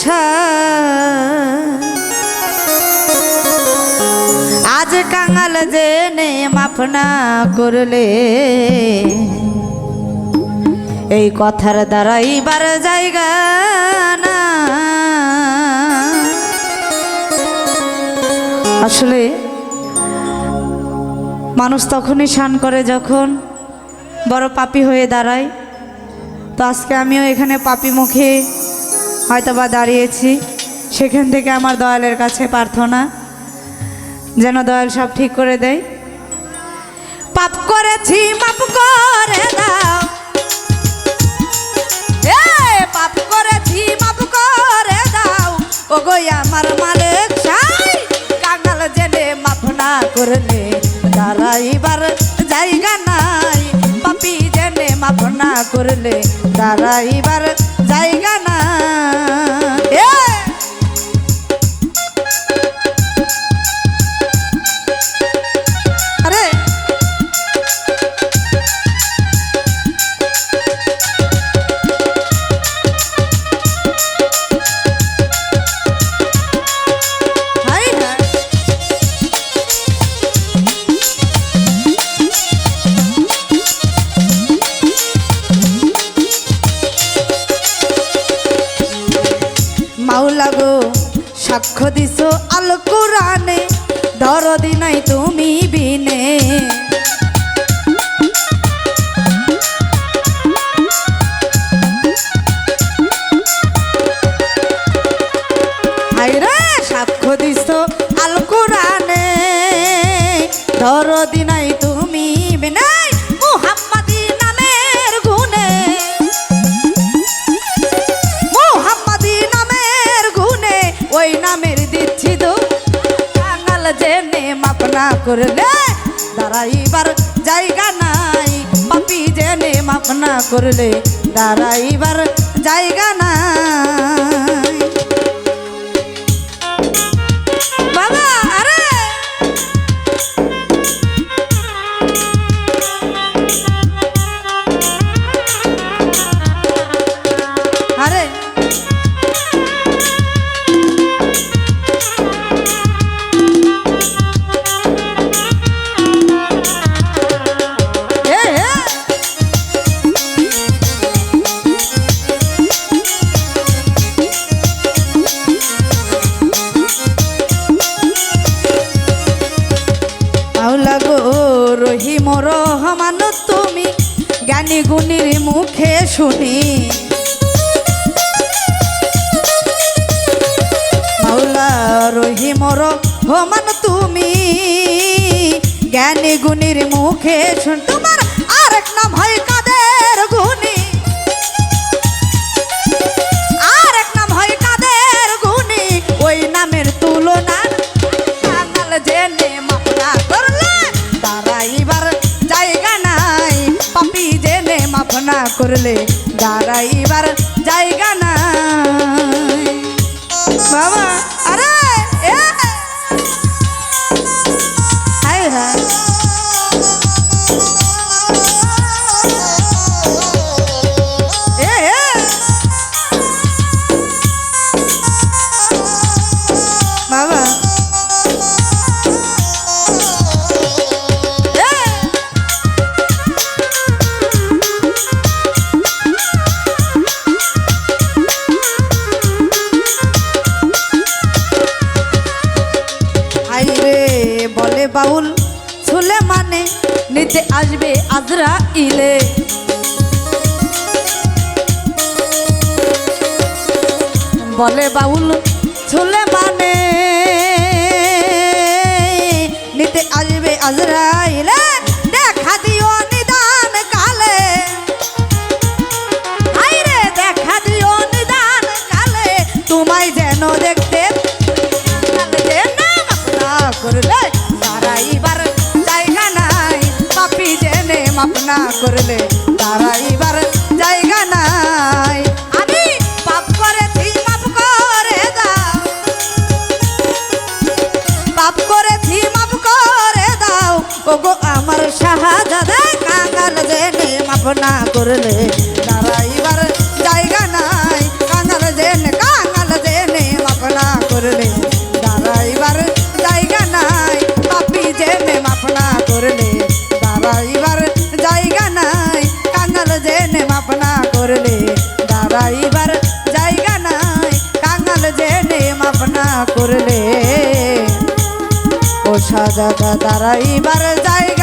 আশা। আজ কাঙাল জেনে মাফ করলে, এই কথার দ্বারাইবার জায়গা না। আসলে মানুষ তখনই শান করে যখন বড় পাপি হয়ে দাঁড়ায়। তো আজকে আমিও এখানে পাপি মুখে হয়তো বা দাঁড়িয়েছি। সেখান থেকে আমার দয়ালের কাছে প্রার্থনা। যেন দয়াল সব ঠিক করে দেয়। পাপ করেছি, মাপ করে দাও। এ পাপ করেছি, মাপ করে দাও। ও গো আমার মালিক কাঙাল জেনে মাফ না করলে দাঁড়াইবার জায়গা নাই। পাপি জেনে মাফ না করলে দাঁড়াইবার জায়গা সাক্ষ্য দিছো আল কোরআনে দরদি নাই তুমি বিনে। সাক্ষ্য দিছো আল কোরআনে দরদি নাই করলে দাঁড়াইবার জায়গা নাই। পাপি জেনে মাফ না করলে দাঁড়াইবার জায়গা নাই। রহিম হমানো তুমি জ্ঞানী গুণীর মুখে শুনি। মাওলা মোর হমান তুমি জ্ঞানী গুণীর মুখে শুন। তোমার করলে দাঁড়াইবার বাউল ছুলে মানে নিতে আসবে আজরা ইলে বলে বাউল ছুলে মানে নিতে আসবে আজরা ইলে দেখা দিও নিদান কালে। আইরে দেখা দিও নিদান কালে। তোমায় যেন দেখতে করলে দাঁড়াইবার জায়গা নাই। পাপি জেনে মাপনা করলে দাঁড়াইবার জায়গা নাই। আমি পাপ করেছি মাপ দাও। পাপ করেছি মাপ দাও। ওগো আমার শাহজাদা কাঙ্গাল জেনে মাপ না করলে দাঁড়াইবার করলে ও সাজাদা দাঁড়াইবার জায়গা